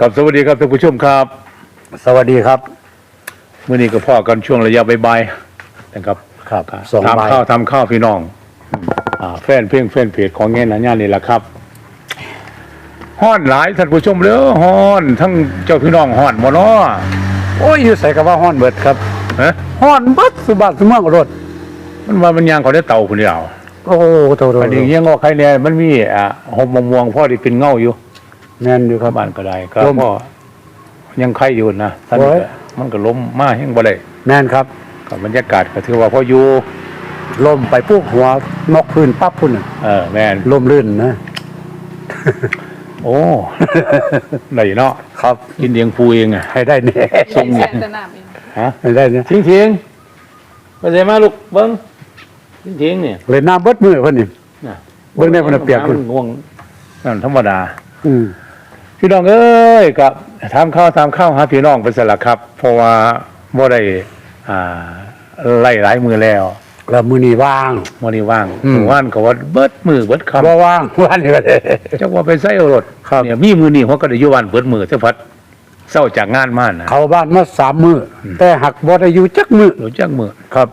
ครับสวัสดีครับท่านผู้ชมครับ สวัสดีครับเมื่อนี้ก็พ่อกันช่วงระยะบ่ายๆนะครับครับสองทำใบข้าวทำข้าวพี่น้องอ่าแฟนเพลงแฟนเพจของเงี้ยนะญานี่แหละครับฮ้อนหลายท่านผู้ชมเลยฮ้อนทั้งเจ้าพี่น้องฮ้อนบ่เนาะโอ้ยอยู่ใส่กับว่าห้อนเบิดครับฮะห้อนเบิดสุบัติสมองรถมันว่ามันยางเขาได้เต่าคนเดียวโอ้โตโตอันนี้ยังงอใครเนี่ยมันมีอ่าหอมม่วงๆพ่อที่เป็นเงาอยู่ แน่นอยู่ครับ บ้านก็ได้ก็ลมพ่อยังไข่อยู่นะท่านโอ้ย ก็มันก็ล้มมาแห้งบ่ได้แน่นครับก็บรรยากาศก็ถือว่าพออยู่ลมไปปุ๊บหัวนกพื้นปั๊บพุ่นน่ะเออแม่นลมลื่นนะ โอ้ไหนเนาะครับ กินเลี้ยงปูเองอะให้ได้แน่ทรงเนี่ยใส่แต่น้ำเองฮะให้ได้เนี่ยทิ้งทิ้งไปใส่มาลูกเบิ้งทิ้งทิ้งเนี่ยเลยน้ำเบิดมือเพิ่นนี่ น่ะเบิ่งได้มันเปียกขึ้นำง่วงนั่นธรรมดา อืม พี่น้องเอ้ยกับทำข้าวทำข้าวหาพี่น้องไปสละครับ เพราะว่าบ่ได้อ่าไล่หลายมือแล้วแล้วมือนี้ว่าง มื้อนี้ว่างอืมมื้อว่านก็ว่าเบิดมือเบิดคำบ่ว่างวันนี้ก็ได้จักว่าไปใส่เอารถครับเนี่ยมีมือนี่เขาก็ได้อยู่วันเปิดมือเท่าพัดเศร้าจากงานมานะเข้าบ้านมาสามมืออแต่หักบ่ได้อยู่จักมือรู้จักมือครับ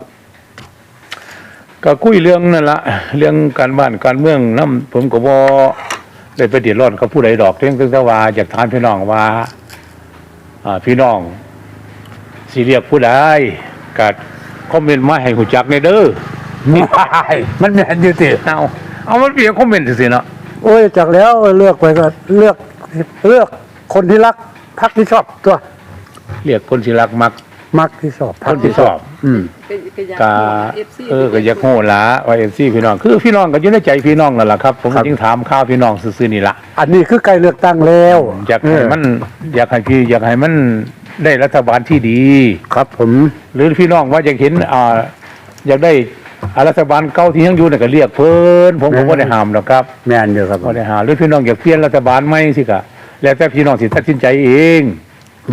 ก็คุยเรื่องนั่นละเรื่องการบ้านการเมืองน้ำผมก็บ่ ได้ไปเดือดร้อนกับผู้ใดดอกเพียงแต่ว่าอยากถามพี่น้องว่าอ่าพี่น้องสิเรียกผู้ใดกัดคอมเมนต์มาให้หูจักในเด้อมันแม่นอยู่ติเอาเอามันเปลี่ยนคอมเมนต์สิเนาะโอ้ยจากแล้วเลือกไปก็เลือกเลือกคนที่รักพักที่ชอบตัวเรียกคนสิรักมัก มักที่ชอบคนที่ชอบ อืมก็ก็อยากกาเอฟซีเออก็อยากโหละว่าเอฟซีพี่น้อง คือพี่น้องก็อยู่ในใจพี่น้องนั่นแหละครับ ผมครับจึงถามข้าวพี่น้องซื่อๆนี่ละอันนี้คือใกล้เลือกตั้งแล้วอยากให้มัน อยากให้พี่อยากให้มันได้รัฐบาลที่ดี ครับ ผม หรือพี่น้องว่าอยากเห็นอ่าอยากได้อ่ารัฐบาลเก่าที่ยังอยู่น่ะก็เรียกเพิ่นผมผมบ่ได้ห้ามหรอกครับแม่นอยู่ครับบ่ได้ห้ามหรือพี่น้องอยากเปลี่ยนรัฐบาลใหม่สิก็แล้วแต่พี่น้องสิตัดสินใจเอง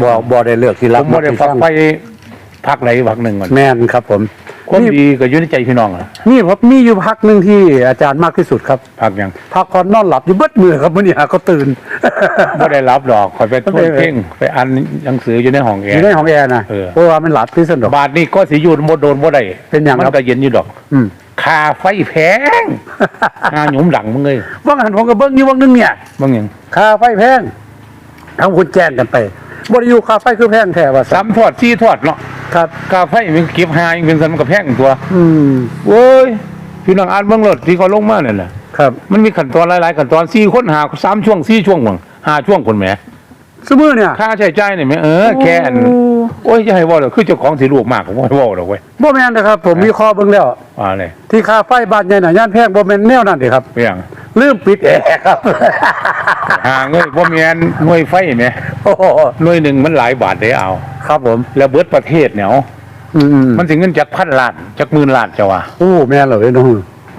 บ่บ่ได้เลือกที่ผรักมบ่ได้ที่ฝักชังไป พักไหนพักหนึ่งก่อนแม่นครับ ผมความนี่ดีก็อยู่ในใจพี่น้องอะนี่ผมมีอยู่พักหนึ่งที่อาจารย์มากที่สุดครับพักหยังพักก่อนนอนหลับอยู่เบิดมือครับมื้อนี้หาก็ตื่น ไม่ได้รับดอกคอยไปทไม่วนได้เพ่งไปอ่านหนังสืออยู่ในห้องแออยู่ร์ ในห้องแอร์นะเออ เพราะว่ามันหลับที่สนุก บาทนี้ก็สิอยูนบ่โดนบ่ได้เป็นหยังมัครับก็เย็นอยู่ดอกอืมค่าไฟแพงหาหยุมหลังมึงเลยว่างหันผมก็เบิ่งอยู่ว่างนึงเนี่ยบางอย่างค่าไฟแพงทั้งคุณแจ้งกันไปบ่ได้อยู่ค่าไฟคือแพงแท้ว่าสามทอดสี่ทอดเนาะ ครับค่าไฟมันเก็บหาอีกเป็นสันมันก็แพงตัว อืมโว้ยพี่น้องอ่านเบิ่งรถที่เขาลงมานั่นแหละครับมันมีขั้นตอนหลายๆขั้นตอนสี่คนหาสามช่วงสี่ช่วงบ่งห้าช่วงคนแหมสมือเนี่ยค่าใช้จ่ายนี่แหมเออแค่อันโอ้ยจะให้เว่าดอกคือเจ้าของสิลูกมากผมบ่ให้เว้าดอกเว้ยบ่แม่นนะครับ ผมมีข้อเบิ่งแล้วว่าเลยที่ค่าไฟบ้านใหญ่น่ะย่านแพงบ่แม่นแนวนั้นเด้ครับเป็นหยัง ลืมปิดแอร์ครับ หาเงินบ่แม่นหน่วยไฟแหมโอ้โหหน่วยหนึ่งมันหลายบาทได้เอา ครับผม แล้วเบิดประเทศเนี่ยเอาอืมมันถึงเงินจากพันล้านจากหมื่นล้านจะว่าโอ้แม่นเหรอเว้ยน้อง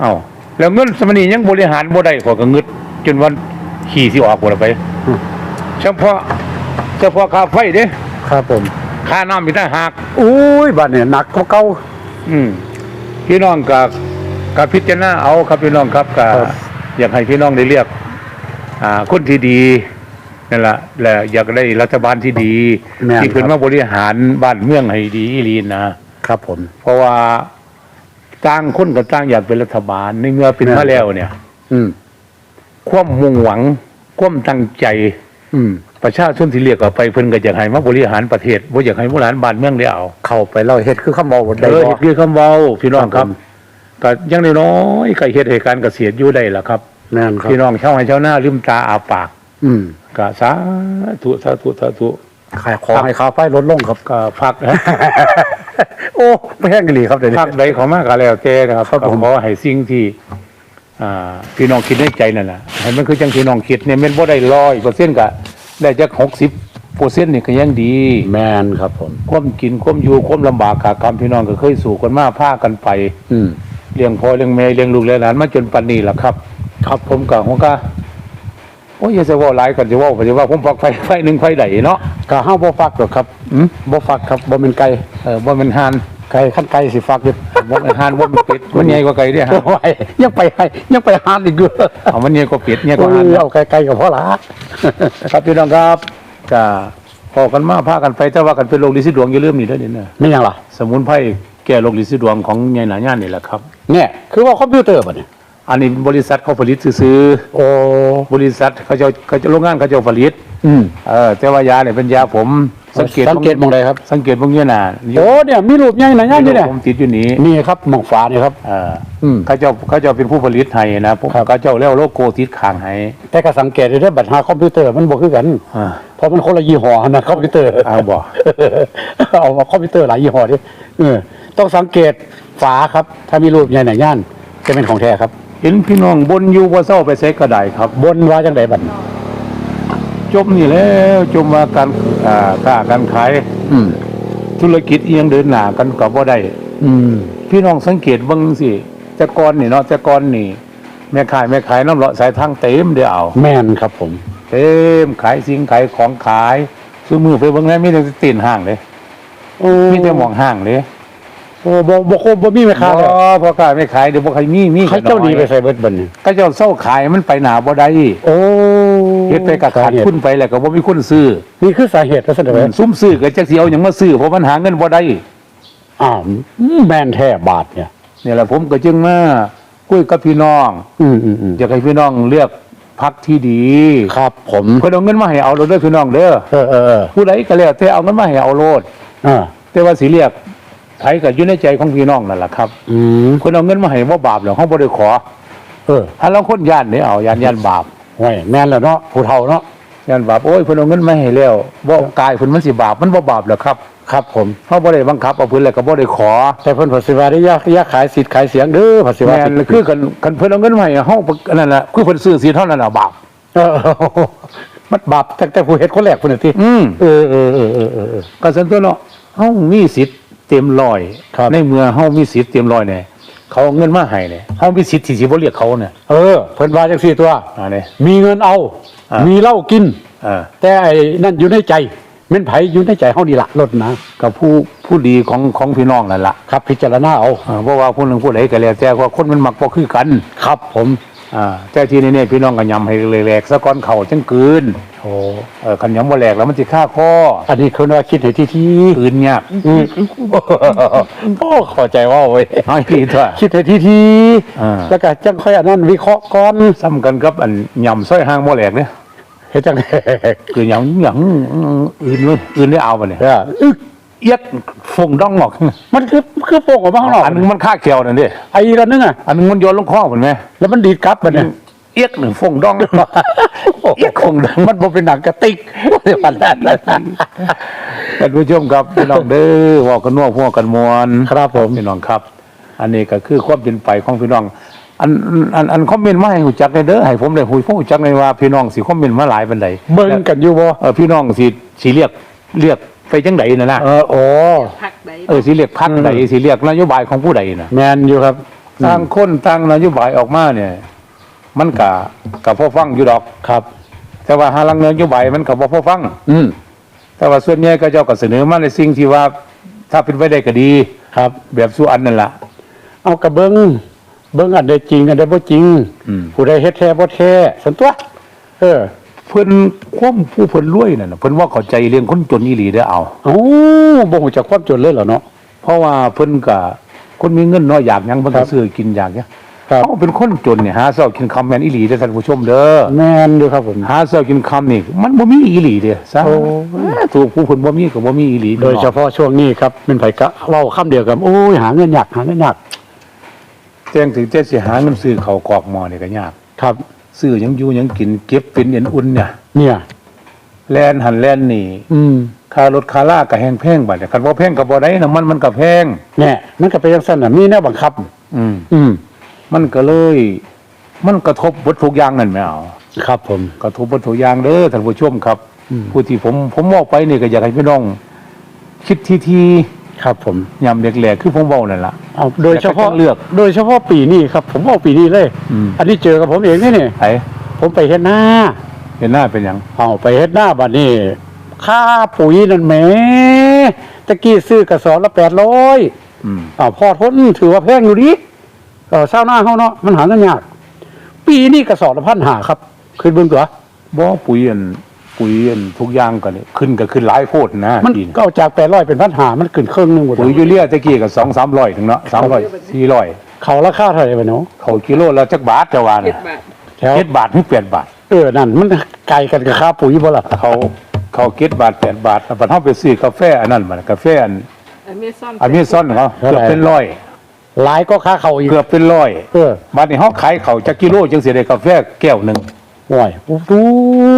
เอ้าแล้วเงินสมัยนี้ยังบริหารบ่ได้ขอยก็งึดจนวันขี่สิออกบ่ละไปเฉพาะเฉพาะค่าไฟเด้ครับผมค่าน้ำมีต่างหากอุ้ยบ้านเนี่ยหนักกว่าเก่าอืมพี่น้องกับกับพิจารณาเอาครับพี่น้องครับก็ครับ อยากให้พี่น้องได้เลือกอ่าคนที่ดีนั่นแหละและอยากได้รัฐบาลที่ดีแม่นที่ขึ้นคมารับบริหารบ้านเมืองให้ดีอีหลีนะครับผม เพราะว่าต่างคนกับต่างอยากเป็นรัฐบาลในเมื่อเป็นแม่นมาแล้วเนี่ย อืมความมุ่งหวัง ความตั้งใจ อืมประชาชนที่เรียกออกไปเพิ่นก็อยากให้มาบริหารประเทศบ่อยากให้บริหารบ้านเมืองได้เอา เข้าไปเราเฮ็ดคือคำบอกเอได้อบ่เฮ็ดคือคำเว้าพี่น้องคครัรับบก็อยังน้อยๆก็เฮ็ดให้การเกษตรอยู่ได้ล่ะครับ แม่นครับพี่น้องชาวไร่ชาวนาลืมตาอาปาก อืมก็สาธุสาธุสาธุขายขอให้ค่าไฟลดลงครับก็พักนะโอ้ไม่แห้งกันเลยครับเดี๋ยวนี้ภาคใดเขามากก็แล้วแต่นะครับครับก็ผมขอให้สิ่งที่อ่าพี่น้องคิดในใจนั่นแหละให้มันคือจังพี่น้องคิดเนี่ยแมันบ่ได้ร้อยเปอร์เซ็นต์ก็ได้จักหกสิบเปอร์เซ็นต์นี่ก็ยังดี แมนครับผมความกินความอยู่ความลำบากขากรรมพี่น้องก็เคยสู่กันมาพากันไป อืมเลี้ยงพ่อเลี้ยงแม่เลี้ยงลูกเลี้ยงหลานมาจนปันนี้แหละครับ ครับผมก็ผมก็โอ้ยอย่าจะเว่าหลายก่อนจะเว่าก็จะว่าผมฟักไฟไฟหนึ่งไฟใดเนาะก็ห้าบ่ฟักหรอกครับอืมบ่ฟักครับบ่เป็นไก่เออบ่แมันหานไก่ขั้นไก่สิฟักอยู่บ่แมันหานบ่แมันเป็ดมันใหญ่กว่าไก่เด้อฮะโอ้ยยังไปให้ยังไปหานอีกเด้อเอามันใหญ่กว่าเป็ดใหญ่กโอ้ว่าหานยเนาะเอาไก่ไก่กับพ่อละครับพี่น้องครับก็พอกันมาพากันไปแต่ว่ากันเป็นโรคลินสีดวงอย่าลืมนี่เด้อนี่นะไม่ยังล่ะสมุนไพรแก้โรคลินสีดวงของยายหนาย่านนี่แหละครับเนี่ยคือว่าคอมพิวเตอร์ป่ะเนี่ย อันนี้บริษัทเขาผลิตซื้อโอ้ๆบริษัทเขาจะเขาจะโรงงานเขาจะผลิตอืมเออแต่ว่ายาเนี่ยเป็นยาผมสังเกตสังเกตมองใดครับ สังเกตมองเงี้ยน่ะโอ้เนี่ยมีรูปใหญ่หน่อยนี่เนี่ยผมติดอยู่นี้นี่ครับหมองฟ้านี่ครับเอออืมเขาเจ้าเขาเจ้าเป็นผู้ผลิตให้นะผมครับเขาเจ้าแล้วโลโก้ติดข้างให้แต่ก็สังเกตได้บัตรหาคอมพิวเตอร์มันบ่คือกันอ่าเพราะมันคนละยี่ห้อนะคอมพิวเตอร์เอาบ่เอามาคอมพิวเตอร์หลายยี่ห้อดิเออต้องสังเกตฝาครับ ถ้ามีรูปใหญ่หน่อยย่านจะเป็นของแท้ครับ เห็นพี่น้องบนอยู่ว่าเศร้าไปเซ็กก็ได้ครับ บนว่าจังไดบัดจมนี่แล้วจมว่าการอ่าค้าการขายอืมธุรกิจเอียงเดินหน้ากันก็บ่ได้อืมพี่น้องสังเกตเบิ่งสิแต่ก่อนนี่เนาะแต่ก่อนนี่ แม่ขายแม่ขายน้ำเลาะสายทางเต็มเดียวเอาแม่นครับผม เต็มขายสิ่งขายของขายซื้อมือไปเบิ่งแล้วมีแต่ตีนห้างเลยโอ้มีแต่หมองห้างเลย โอ้บ่บ่ครบบ่มีแม่ค้าบ่แล้วพอขายไม่ขายเดี๋ยวบ่ใครมีมีเขาเจ้าดีไปใส่เบิดบัดนี้ก็เจ้าเศร้าขายมันไปหนาบ่ได้โอ้เฮ็ดไปก็ขาดทุนไปแล้วก็บ่มีคนซื้อนี่คือสาเหตุแล้วซั่นเด้อซุ่มซื้อก็จักสิเอาหยังมาซื้อเพราะมันหาเงินบ่ได้อ้าวอืมแม่นแท้บาทเนี่ยนี่แหละผมก็จึงมาคุยกับพี่น้องอืมอืมอืมอยากให้พี่น้องเลือกพักที่ดี ครับผมเพิ่นเอาเงินมาให้เอาโลดเด้อพี่น้องเด้อเออเออเออผู้ใดก็แล้วแต่เอาเงินมาให้เอาโลดอ่าแต่ว่าสิเรียก ไผก็อยู่ในใจของพี่น้องนั่นแหละครับอืมเพิ่นเอาเงินมาให้บ่บาปหรอกเฮาบ่ได้ขอเออถ้าเราคนย่านนี่เอาย่านย่านบาปโอ้ยแม่นแล้วเนาะผู้เฒ่าเนาะย่านบาปโอ้ยเพิ่นเอาเงินมาให้แล้วบ่กายเพิ่นมันสิบาปมันบ่บาปหรอกครับครับผมเฮาบ่ได้บังคับเอาเพิ่นแล้วก็บ่ได้ขอ แต่เพิ่นภาษีวาได้ยากยากขายสิทธิ์ขายเสียงเด้อภาษีวาแม่นคือคันคันเพิ่นเอาเงินมาให้เฮาอันนั้นแหละคือเพิ่นซื้อสิเท่านั้นน่ะบาปเออมันบาปตั้งแต่ผู้เฮ็ดคนแรกพุ่นน่ะติอืมเออเออเออเออเออเออก็สันตัวเนาะเฮามีสิทธิ์ เต็มร้อยครับ ในเมื่อเฮามีสิทธิ์เต็มร้อยเนี่ยเขาเอาเงินมาให้เนี่ยเฮามีสิทธิ์ที่สิบ่เรียกเขาเนี่ยเออเพิ่นว่าจังซี่ตัว อ่าเนี่ย มีเงินเอา อ่ามี มีเหล้ากิน อ่า แต่ไอ้นั่นอยู่ในใจแม่นไผอยู่ในใจเฮานี่ล่ะลดนะกับผู้ผู้ดีของของพี่น้องนั่นล่ะครับ พิจารณาเอาอ่าเพราะว่าผู้หนึงผู้ใดก็แล้วแต่ว่าคนมันมักบ่คือกัน ครับผม อ่าแต่ที่นี่ๆพี่น้องก็ยำให้แหลกๆซะก่อนเข้าจังคืน โอ้เออคันยำบ่แหลกแล้วมันสิฆ่าคออันนี้คือว่าคิดให้ที่ที่คืนยากอืมโอ้เข้าใจว่าเว้ยน้อยที่ตัวคิดให้ที่ที่อ่าแล้วก็จังค่อยอันนั้นวิเคราะห์ก่อนซ้ำกันกับอันยำซอยห้างบ่แหลกเนี่ยเฮ็ดจังคือหยังหยังอื่นเลยอื่นได้เอาบ่เนี่ยเอออึกเอียดฟงดองออก มันคือคือโป่งออกมาข้างนอกอันหนึงมันฆ่าเขียวนั่นดิไอ้ระนึงอะอันหนึงมันโยนลงคลองเหมือนไหมแล้วมันดีดกลับมันเนี่ย เอียกหนึ่งฟงดองเอียกฟงดองมันบ่เป็นหนังกระติกปันนั้นท่านผู้ชมครับพี่น้องเด้อเว่ากันนัวพัวกันมวนครับผมพี่น้องครับ อันนี้ก็คือความเป็นไปของพี่น้อง อันอันอันคอมเมนต์มาให้หูจักในเด้อให้ผมได้หูผมหูจักในว่าพี่น้องสิคอมเมนต์มาหลายปานใดเบิ่งกันอยู่บ่เออพี่น้องสิสิเรียกเรียกไปจังใดน่ะนะเออโอ้พักใดเออสิเรียกพักใดสิเรียกนโยบายของผู้ใดน่ะแมนอยู่ครับต่างคนต่างนโยบายออกมาเนี่ย มันกะกับพ่อฟังอยู่ดอก ครับ แต่ว่าหาลังนโยบายมันกับพ่อฟัง อืมแต่ว่าส่วนใหญ่ก็เจ้าก็เสนอมาในสิ่งที่ว่า ถ้าเป็นไปได้ก็ดี ครับ แบบสู้อันนั่นล่ะ เอากระเบิงเบิ่งอันใดจริงอันใดบ่จริงอืม ผู้ใดเฮ็ดแท้บ่แท้สันตัว เออเพิ่นควมผู้เพิ่นรวยนั่นน่ะเพิ่นว่าเข้าใจเรื่องคนจนอีหลีได้อเอา เอ้าบ่ฮู้จักความจนเลยเหรอเนาะ เพราะว่าเพิ่นก็คนมีเงินน้อยอยากหยังเพิ่นครัก็บ ซื้อกินอยากเนี่ย ครับเขาเป็นคนจนเนี่ยหาเช้ากินค่ำแม่นอีหลีเด้อท่านผู้ชมเด้อแม่นอยู่ครับผม หาเช้ากินค่ำนี่มันบ่มีอีหลีเด้อซะโอ้ถูกผู้เพิ่นบ่มีก็บ่มีอีหลีโดยเฉพาะช่วงนี้ครับเป็นไผกะเว้าคำเดียวกันโอ้ยหาเงินยากหาเงินยากแจ้งถึงแต่สิหาเงินซื้อข้าวกรอกหม้อนี่ก็ยากครับ ซื้อหยังอยู่หยังกินเก็บเป็นเย็นอุ่นเนี่ยเนี่ย แล่นหันแล่นนี่อืมค่ารถค่าล่าก็แพงแพงบัดเนี่ยคันบ่แพงก็บ่ได้น้ำมันมันก็แพง แน่มันก็เป็นจังซั่นน่ะมีแนวบังคับ อืม อืม มันก็เลย มันกระทบวัตถุกอย่างนั่นไม่เอาครับ ผม กระทบวัตถุกอย่างเด้อท่านผู้ชมครับ อืม ผู้ที่ผมผมบอกไปนี่ก็อยากให้พี่น้อง คิดทีทีครับผม ยำแหลกๆคือผมเว้านั่นล่ะ เอาโดยเฉพาะแต่ก็ต้องเลือกโดยเฉพาะปีนี้ครับ ผมเอาปีนี้เลย อืม อันนี้เจอกับผมเองนี่นี่ไผผมไปเฮ็ดหน้าเห็นหน้าเป็นหยังเอาไปเฮ็ดหน้าบัดนี้ค่าปุ๋ยนั่นแหมตะกี้ซื้อกระสอบละแปดร้อยอืมอ้าวพอทนถือว่าแพงอยู่ดิ เออเศร้าวหน้าเฮาเนาะมันหาเงินยากปีนี้กระสอบละพันหาครับคือเบิ่งตัวบ่ปุ๋ยอันปุ๋ยอันทุกอย่างก็นี่ขึ้นก็ขึ้นหลายโพดนะมันปีนก็เอาจาก800เป็นพันหามันขึ้นครึ่งหนึงหมดปุ๋ยยูเรียตะกี้ก็สองสามร้อยถึงเนาะสามร้อยสี่ร้อยเขาราคาเท่าไหร่บ่เนาะเขากิโลละจักบาทจะว่าเจ็น่ะดบาทแถวเจ็ดบาทถึงแปดบาท เออนั่นมันไกลกันกับค่าปุ๋ยบ่ล่ะเขาเขาเก็ดบาทแปดบาทแล้วพอเฮาไปซื้อกาแฟอันนั้นมันกาแฟอันอเมซอนอเมซอนเขาเกือบเป็นร้อย หลายก็ค่าเขาอีก เกือบเป็นร้อยเออ บัดนี้เฮาขายเขาจักกิโลจังสิได้กาแฟแก้วหนึงโอ้ยโอ้โห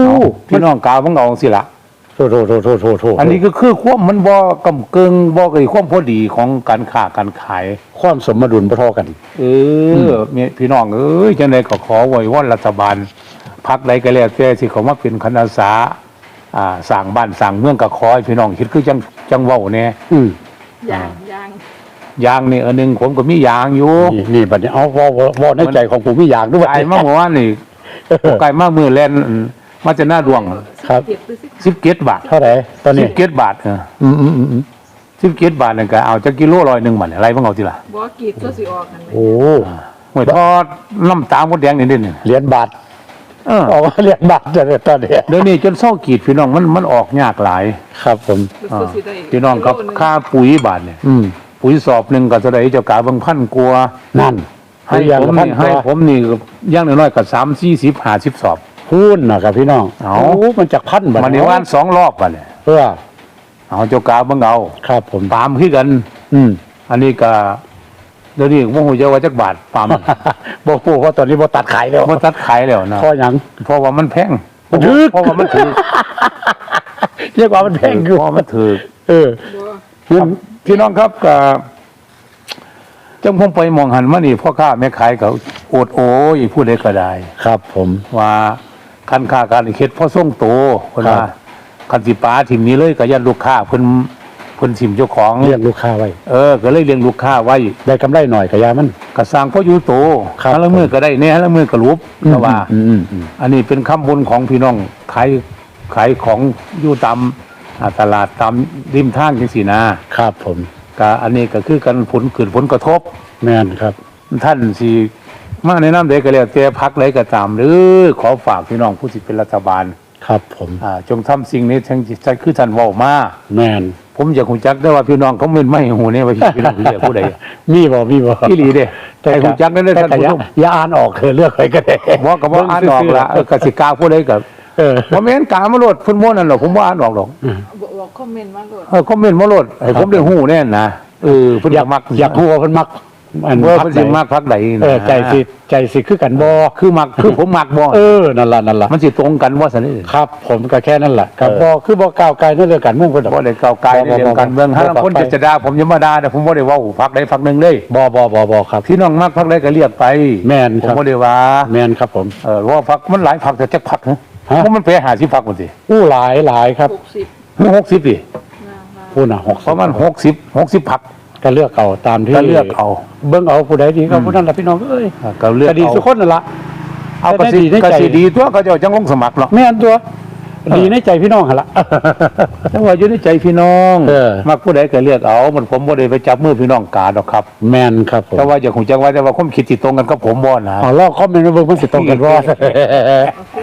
เอาพี่น้องกาวของเอาสิละโทษโทษโทษโทษโทษโทษอันนี้ก็คือความมันบ่กำเกิงบ่เกยความพอดีของการค้าการขาย ความสมดุลบ่เท่ากัน เออแม่พี่น้องเอ้ยจังไดก็ขอไว้วอนรัฐบาลพักใดก็แล้วแต่สิเขามาเป็นคณะสาอ่าสร้างบ้านสร้างเมืองก็ขอให้พี่น้องคิดคือจังจังเว้าแน่อืมยางยาง ยางนี่อันหนึงผมก็มียางอยู่นี่นี่บัดนี้เอาเว้าเว้าเว้าในใจของผมมีอย่างด้วย ไก่มาเมื่อวานนี่ไก่มามือแล่นอืมมาจะหน้าดวงครับเจ็ดหรือสิบ17บาทเท่าไหร่ตอนนี้17บาทเอออืมอืมอืมอืม17บาทนั่นก็เอาจักกิโลร้อยหนึงบัดอะไรบ่เอาติล่ะบอกรีดตัวสิออกกันไหมโอ้หวยทอดน้ำตาลมดแดงนี่เด่นเหรียญบาทเออออกมาเหรียญบาทจะได้ตอนนี้เดี๋ยวนี้จนเศร้ากรีดพี่น้องมันมันออกยากหลาย ครับผม รู้สึกสิได้พี่น้องครับกิโลหนึ่งค่าปุ๋ยบาทเนี่ย อืม ปุ๋ยสอบหนึ่งก็จะได้เจ้ากาเบางพันกลัวานั่นให้อย่างผมละพันนี่กให้ว่าผมนี่ย่างน้อยๆก็สามสี่สิบห้าสิบสอบพูนนะครับพี่น้องเอาโอ้มันจากพันบาทมันในว่านสองรอบกันเนี่ยเพื่อเอาเจ้ากาเบิ่งเอาครับ ผมปาล์มคือกัน อืมอันนี้ก็เดี๋ยวนี้ว่าหูจะว่าจักบาทปาล์มบอกปู่ว่าตอนนี้บ่ตัดขายแล้วมันตัดขายแล้วนะเพราะหยังเพราะว่ามันแพงมันถูกเพราะว่ามันถือเรียกว่ามันแพงอยู่เพราะว่ามันถือเออบ่ครับ พี่น้องครับก็จังผมไปมองหันมานี่พ่อค้าแม่ขายเขาโอดโอยพูดได้ก็ได้ครับ ผมว่าคันค้าการเฮ็ดพ่อส่งโตเพิ่นครับว่าคันสิป้าทิมนี้เลยก็ยันลูกค้าเพิ่นเพิ่นทิมเจ้าของเรียกลูกค้าไว้เออก็เลยเลี้ยงลูกค้าไว้ได้กำไรหน่อยก็ยามันก็สร้างพ่ออยู่โตครับแล้วมือก็ได้แน่แล้วมือก็รูปแต่ว่าอืมอืมอืมอันนี้เป็นคำบนของพี่น้องขายขายของอยู่ตาม อ่าตลาดตามริมทางจังซี่นะครับผมก็อันนี้ก็คือการผลเกิดผลกระทบ แม่นครับท่านสิมาแนะนำใดก็แล้วแต่พักใดก็ตาม หรือขอฝากพี่น้องผู้สิเป็นรัฐบาลครับผมอ่าจงทำสิ่งนี้ทั้งจิตใจคือท่านเว้ามา แม่นผมอยากหูจักได้ว่าพี่น้องเขาไม่ไม่หูเนี่ยว่าพี่น้องคือผู้ใดมีบ่มีบ่พี่หลีเด้แต่หูจักได้เลยแต่ท่านก็ผู้อย่าชมอย่าอ่านออกเธอเลือกใครก็ได้ บอกกับว่าอ่านออกละเออกสิกาผู้ใดกับ เออว่าแม่นกามาโลดพุ่นโม่นั่นหรอกผมว่าอ่านออกหรอกบอกบอกคอมเมนต์มาโหลดเออคอมเมนต์มาโลดให้ผมได้หูแน่นนะเออเพิ่นอยากมักอยากรู้ว่าเพิ่นมักอันว่าพัเพิ่นใดสิมักพักใดนะเออใจสิใจสิคือกันบ่คือมักคือผมมักบ่เออนั่นล่ะนั่นล่ะมันสิตรงกันว่าซั่นนี่ครับ ผมก็แค่นั้นแหละครับเออบ่คือบ่ก้าวไกลในเรื่องการเมืองเพิ่นดอกบ่ได้ก้าวไกลในเรื่องการเมืองบ่บ่ถ้าคนบ่จะจะด่าผมอย่ามาด่าแต่ผมบ่ได้เว้าพักใดพักหนึงเลยบ่บ่บ่บ่ครับพี่น้องมักพักใดก็เรียกไปแม่นผมครับบ่ได้ว่าแม่นครับผมเออว่าพักมันหลายพักแต่จักพักฮะ ฮะว่ามันไปหาสิพักมันสิอู้หลายหลายครับหกสิบหกสิบดินะมาผู้น่ะ60ประมาณหกสิบหกสิบพัก ก็เลือกเอาตามที่ก็เลือกเอา เบิ่งเอาผู้ใดดีก็ผู้นั้นล่ะพี่น้องเอ้ยอ่าก็เลือกก็ดีเอาทุกคนนั่นล่ะเอาแต่ก็สิดีในก็ใจสิดีตัวก็จะจังลงสมัครหรอก แม่นตัว ดีในใจพี่น้องหั่นล่ะแต่ว่าอยู่ในใจพี่น้องเออ มักผู้ใดก็เลือกเอามันผมบ่ได้ไปจับมือพี่น้องกาดอกครับ แม่นครับผมแต่ว่าอย่าคงจังไว้แต่ว่าความคิดที่ตรงกันกับผมบ่นะอ๋อลอกคอมเมนต์มาเบิ่งมันสิตรงกันบ่โอเค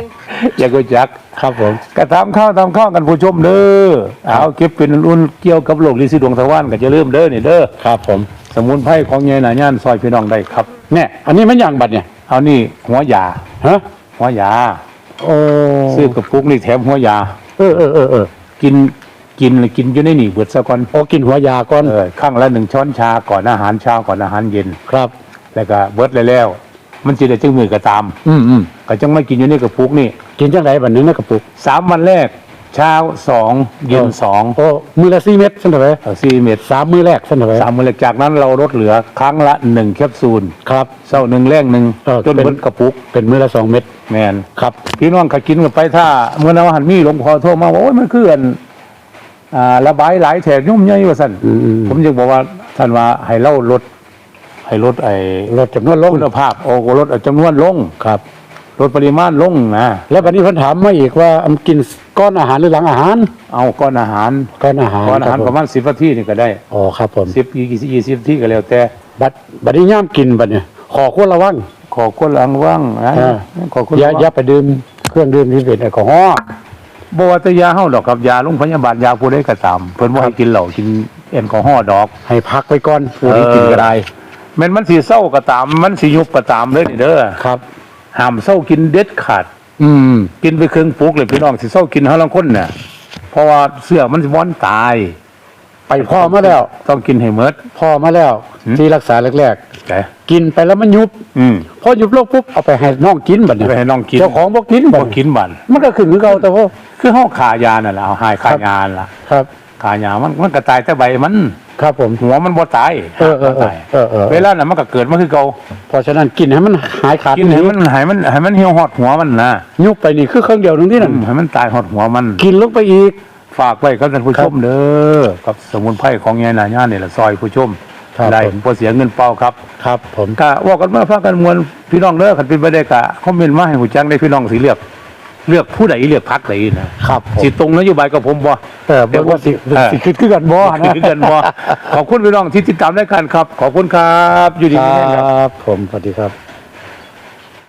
อย่าก็จักครับผมก็ทำข้าวทำข้าวกันผู้ชมเด้อเอาเก็บเป็นรุ่นเกี่ยวกับโรคลินสีดวงทวารก็จะเริ่าลืมเด้อนี่เด้อครับผม สมุนไพรของยายหนาย่านซอยพี่น้องได้ครับเนี่ยอันนี้มันหยังบัดเนี่ยเอานี่หัวยาฮะหัวยาโอ้ซื้อกระปุกนี่แถมหัวยาเออเออเออเออกินกินเลยกินอยู่ในนี่เบิดซะก่อนโอ้กินหัวยาก่อนเออข้างละหนึ่งช้อนชาก่อนอาหารเช้าก่อนอาหารเย็นครับ แล้วก็เบิดเลยแล้ว มันจะได้จังมือก็ตามอืมอืมก็จังไม่กินอยู่ในกระปุกนี่กินจังไดบัดนี้ในกระปุกสามวันแรก เช้าสองเย็นสองโอ้มือละ4เม็ดซั่นเถอะเว้ยเออสี่เม็ดสามมือแรกซั่นเถอะเว้ยสามวันแรกจากนั้นเราลดเหลือครั้งละหนึ่งแคปซูลครับเช้าหนึ่งแรกหนึ่งเออจนเป็นเบิดกระปุกเป็นมือละสองเม็ดแมนครับพี่น้องก็กินกันไปถ้าเมื่อนาหันมีหลวงพ่อโทรมาว่าโอ้ยมันคืออันอ่าระบายหลายแถบยุ่มย่อยว่าสั่นอืมอืมผมจึงบอกว่าท่านว่าให้เล่าลด ให้ลดไอ้ลดจำนวนลงคุณภาพโอ้ลดจำนวนลงครับลดปริมาณลงนะแล้วบัดนี้เพิ่นถามมาอีกว่าอำกินก้อนอาหารหรือหลังอาหาร เอาก้อนอาหารก้อนอาหารก้อนอาหารคบประมาณสิบนาทีนี่ก็ได้อ๋อครับผมสิบยี่สิบยี่สิบนาทีก็แล้วแต่บัดบัดนี้ย่ามกินบัดเนี่ยขอควรระวังขอคนลังว่างนะอ่าขอคนอย่าระวังอย่าไปดื่มเครื่องดื่มที่เป็นแอลกอฮอล์บ่ว่าแต่ยาเฮาดอกครับยาโรงพยาบาลยาผู้ใดก็ตามเพิ่นบ่ให้กินเหล้ากินแอลกอฮอล์ดอก ให้พักไว้ก่อนผู้ที่กินก็ได้ แม่นมันสิเศร้าก็ตาม มันสิยุบก็ตามเลยนี่เด้อครับ ห้ามเศร้ากินเด็ดขาด อืม กินไปครึ่งปุกเลยพี่น้องสิเศร้ากินหาลังคนน่ะเพราะว่าเสื้อมันสิว้อนตาย ไปพ่อมาแล้ว ต้องกินให้หมดพ่อมาแล้ว หืม ที่รักษาแรกแต่ๆกินไปแล้วมันยุบ อืม พอยุบโรคปุ๊บเอาไปให้น้องกินบัดเนี่ยไปให้น้องกิน เจ้าของบ่กินบับ่ดกินบันมันก็ขึ้นคือเก่าแต่ว่าคือเฮาขายานั่นล่ะเอาหายขายาล่ะครับ ขายามันมันก็ตายแต่ใบมัน ครับผม หัวมันบ่ตายเออเออเออตายเออเออเวลานั้นมันก็เกิดมาคือเก่าเพราะฉะนั้นกินให้มันหายขาดกินให้มันให้มันให้มันเหี่ยวหอดหัวมันนะยุบไปนี่คือเครื่องเดียวนึงที่นั่นให้มันตายหอดหัวมัน กินลงไปอีกฝากไว้กับท่านผู้ครัชบมเด้อกับสมุนไพรของยายนาย่านนี่แหละซอยผู้ชมครับได้ผมบ่เสียเงินเปล่าครับ ครับ ผมก็ว่ากันมาพากันมวลพี่น้องเด้อคันเป็นไปได้ก็คอมเมนต์มาให้หูจักได้พี่น้องสิเลือก เลือกผู้ใดเลือกพรรคใดนะครับผม สิตรงนโยบายกับผมบ่ เออเบิ่งว่าสิเออ สิขึ้นคือกันบ่นะคือกันบ่ขอบคุณพี่น้องที่ติดตามรายการครับ ขอบคุณครับ อยู่ดีคมีแรงครับรับผมสวัสดีครับ